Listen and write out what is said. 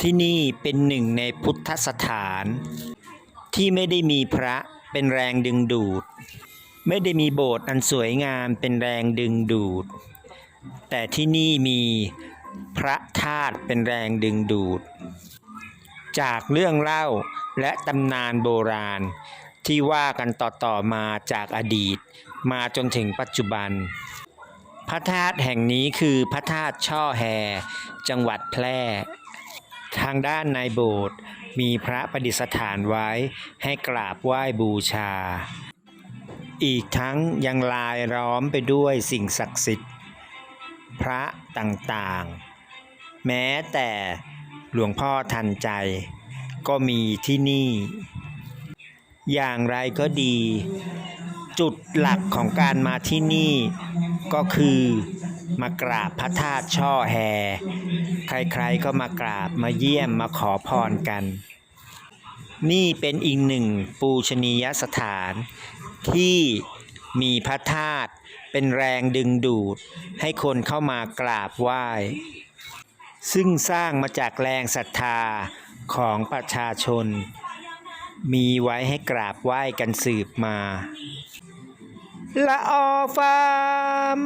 ที่นี่เป็นหนึ่งในพุทธสถาน ที่ไม่ได้มีพระเป็นแรงดึงดูด ไม่ได้มีโบสถ์อันสวยงามเป็นแรงดึงดูด แต่ที่นี่มีพระธาตุเป็นแรงดึงดูด จากเรื่องเล่าและตำนานโบราณ ที่ว่ากันต่อๆมาจากอดีต มาจนถึงปัจจุบัน พระธาตุแห่งนี้คือพระธาตุช่อแฮจังหวัดแพร่ ทางด้านในโบสถ์มีพระประดิษฐานไว้ให้กราบไหว้บูชา อีกทั้งยังลายล้อมไปด้วยสิ่งศักดิ์สิทธิ์ พระต่างๆ แม้แต่หลวงพ่อทันใจก็มีที่นี่ อย่างไรก็ดี จุดหลักของการมาที่นี่ก็คือ มากราบพระธาตุช่อแฮ ใครๆก็มากราบมาเยี่ยมมาขอพรกัน นี่เป็นอีกหนึ่งปูชนียสถาน ที่มีพระธาตุเป็นแรงดึงดูด ให้คนเข้ามากราบไหว้ ซึ่งสร้างมาจากแรงศรัทธาของประชาชน มีไว้ให้กราบไหว้กันสืบมาละออฟาร์ม